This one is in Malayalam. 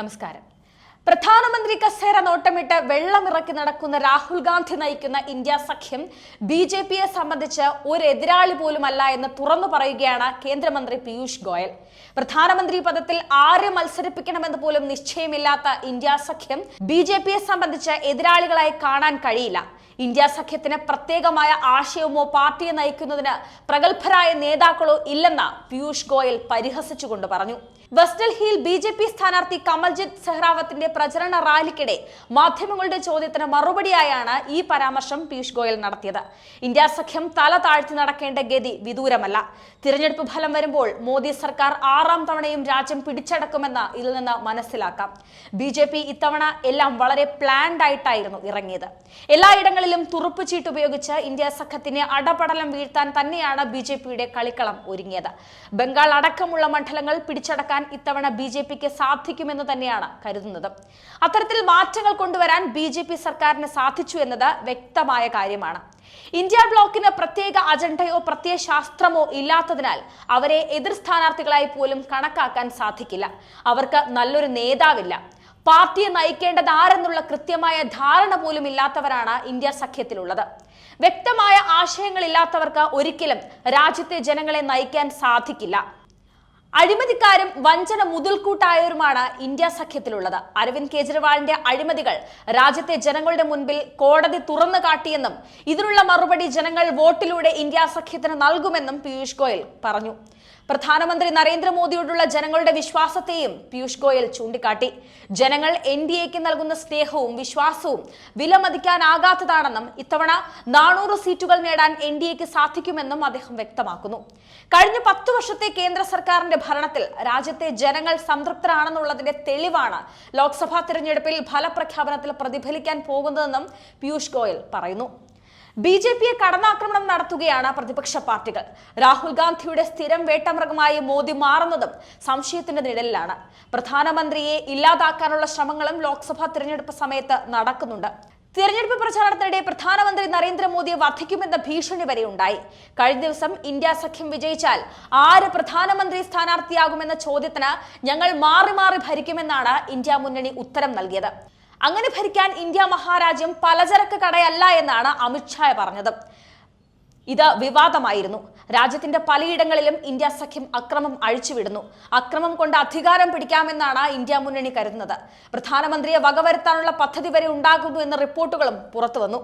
നമസ്കാരം. പ്രധാനമന്ത്രി കസേര നോട്ടമിട്ട് വെള്ളമിറക്കി നടക്കുന്ന രാഹുൽ ഗാന്ധി നയിക്കുന്ന ഇന്ത്യ സഖ്യം ബി ജെ പിയെ സംബന്ധിച്ച് ഒരു എതിരാളി പോലുമല്ല എന്ന് തുറന്നു പറയുകയാണ് കേന്ദ്രമന്ത്രി പീയൂഷ് ഗോയൽ. പ്രധാനമന്ത്രി പദത്തിൽ ആരെ മത്സരിപ്പിക്കണമെന്ന് പോലും നിശ്ചയമില്ലാത്ത ഇന്ത്യ സഖ്യം ബി ജെ പിയെ സംബന്ധിച്ച് എതിരാളികളായി കാണാൻ കഴിയില്ല. ഇന്ത്യ സഖ്യത്തിന് പ്രത്യേകമായ ആശയമോ പാർട്ടിയെ നയിക്കുന്നതിന് പ്രഗത്ഭരായ നേതാക്കളോ ഇല്ലെന്ന് പീയൂഷ് ഗോയൽ പരിഹസിച്ചുകൊണ്ട് പറഞ്ഞു. വെസ്റ്റ് ഡൽഹിയിൽ ബി ജെ പി സ്ഥാനാർത്ഥി കമൽജിത്ത് സെഹ്റാവത്തിന്റെ പ്രചരണ റാലിക്കിടെ മാധ്യമങ്ങളുടെ ചോദ്യത്തിന് മറുപടിയായാണ് ഈ പരാമർശം പീയൂഷ് ഗോയൽ നടത്തിയത്. ഇന്ത്യ സഖ്യം തല താഴ്ത്തി നടക്കേണ്ട ഗതി വിദൂരമല്ല. തിരഞ്ഞെടുപ്പ് ഫലം വരുമ്പോൾ മോദി സർക്കാർ ആറാം തവണയും രാജ്യം പിടിച്ചടക്കുമെന്ന് ഇതിൽ നിന്ന് മനസ്സിലാക്കാം. ബി ജെ പി ഇത്തവണ എല്ലാം വളരെ പ്ലാൻഡ് ആയിട്ടായിരുന്നു ഇറങ്ങിയത്. എല്ലായിടങ്ങളിലും തുറുപ്പ് ചീട്ട് ഉപയോഗിച്ച് ഇന്ത്യ സഖ്യത്തിന് അടപടലം വീഴ്ത്താൻ തന്നെയാണ് ബി ജെ പിയുടെ കളിക്കളം ഒരുങ്ങിയത്. ബംഗാൾ അടക്കമുള്ള മണ്ഡലങ്ങൾ പിടിച്ചടക്കാൻ ഇത്തവണ ബി ജെ പിക്ക് സാധിക്കുമെന്ന് തന്നെയാണ് കരുതുന്നത്. അത്തരത്തിൽ മാറ്റങ്ങൾ കൊണ്ടുവരാൻ ബി ജെ പി സർക്കാരിന് സാധിച്ചു എന്നത് വ്യക്തമായ കാര്യമാണ്. ഇന്ത്യ ബ്ലോക്കിന് പ്രത്യേക അജണ്ടയോ പ്രത്യയ ശാസ്ത്രമോ ഇല്ലാത്തതിനാൽ അവരെ എതിർ സ്ഥാനാർത്ഥികളായി പോലും കണക്കാക്കാൻ സാധിക്കില്ല. അവർക്ക് നല്ലൊരു നേതാവില്ല. പാർട്ടിയെ നയിക്കേണ്ടത് ആരെന്നുള്ള കൃത്യമായ ധാരണ പോലും ഇല്ലാത്തവരാണ് ഇന്ത്യ സഖ്യത്തിലുള്ളത്. വ്യക്തമായ ആശയങ്ങളില്ലാത്തവർക്ക് ഒരിക്കലും രാജ്യത്തെ ജനങ്ങളെ നയിക്കാൻ സാധിക്കില്ല. അഴിമതിക്കാരും വഞ്ചന മുതൽക്കൂട്ടായവരുമാണ് ഇന്ത്യ സഖ്യത്തിലുള്ളത്. അരവിന്ദ് കെജ്രിവാളിന്റെ അഴിമതികൾ രാജ്യത്തെ ജനങ്ങളുടെ മുൻപിൽ കോടതി തുറന്നു കാട്ടിയെന്നും ഇതിനുള്ള മറുപടി ജനങ്ങൾ വോട്ടിലൂടെ ഇന്ത്യ സഖ്യത്തിന് നൽകുമെന്നും പീയൂഷ് ഗോയൽ പറഞ്ഞു. പ്രധാനമന്ത്രി നരേന്ദ്രമോദിയോടുള്ള ജനങ്ങളുടെ വിശ്വാസത്തെയും പീയൂഷ് ഗോയൽ ചൂണ്ടിക്കാട്ടി. ജനങ്ങൾ എൻ ഡി എക്ക് നൽകുന്ന സ്നേഹവും വിശ്വാസവും വിലമതിക്കാനാകാത്തതാണെന്നും ഇത്തവണ നാനൂറ് സീറ്റുകൾ നേടാൻ എൻ ഡി എക്ക് സാധിക്കുമെന്നും അദ്ദേഹം വ്യക്തമാക്കുന്നു. കഴിഞ്ഞ പത്തു വർഷത്തെ കേന്ദ്ര സർക്കാരിന്റെ ഭരണത്തിൽ രാജ്യത്തെ ജനങ്ങൾ സംതൃപ്തരാണെന്നുള്ളതിന്റെ തെളിവാണ് ലോക്സഭാ തിരഞ്ഞെടുപ്പിൽ ഫലപ്രഖ്യാപനത്തിൽ പ്രതിഫലിക്കാൻ പോകുന്നതെന്നും പീയൂഷ് ഗോയൽ പറയുന്നു. ബി ജെ പിയെ കടന്നാക്രമണം നടത്തുകയാണ് പ്രതിപക്ഷ പാർട്ടികൾ. രാഹുൽ ഗാന്ധിയുടെ സ്ഥിരം വേട്ടമൃഗമായി മോദി മാറുന്നതും സംശയത്തിന്റെ നിഴലിലാണ്. പ്രധാനമന്ത്രിയെ ഇല്ലാതാക്കാനുള്ള ശ്രമങ്ങളും ലോക്സഭാ തിരഞ്ഞെടുപ്പ് സമയത്ത് നടക്കുന്നുണ്ട്. തിരഞ്ഞെടുപ്പ് പ്രചാരണത്തിനിടെ പ്രധാനമന്ത്രി നരേന്ദ്രമോദിയെ വധിക്കുമെന്ന ഭീഷണി വരെ ഉണ്ടായി. കഴിഞ്ഞ ദിവസം ഇന്ത്യ സഖ്യം വിജയിച്ചാൽ ആര് പ്രധാനമന്ത്രി സ്ഥാനാർത്ഥിയാകുമെന്ന ചോദ്യത്തിന് ഞങ്ങൾ മാറി മാറി ഭരിക്കുമെന്നാണ് ഇന്ത്യ മുന്നണി ഉത്തരം നൽകിയത്. അങ്ങനെ ഭരിക്കാൻ ഇന്ത്യ മഹാരാജ്യം പലചരക്ക് കടയല്ല എന്നാണ് അമിത്ഷാ പറഞ്ഞത്. ഇത് വിവാദമായിരുന്നു. രാജ്യത്തിന്റെ പലയിടങ്ങളിലും ഇന്ത്യ സഖ്യം അക്രമം അഴിച്ചുവിടുന്നു. അക്രമം കൊണ്ട് അധികാരം പിടിക്കാമെന്നാണ് ഇന്ത്യ മുന്നണി കരുതുന്നത്. പ്രധാനമന്ത്രിയെ വകവരുത്താനുള്ള പദ്ധതി വരെ ഉണ്ടാകുന്നു എന്ന റിപ്പോർട്ടുകളും പുറത്തുവന്നു.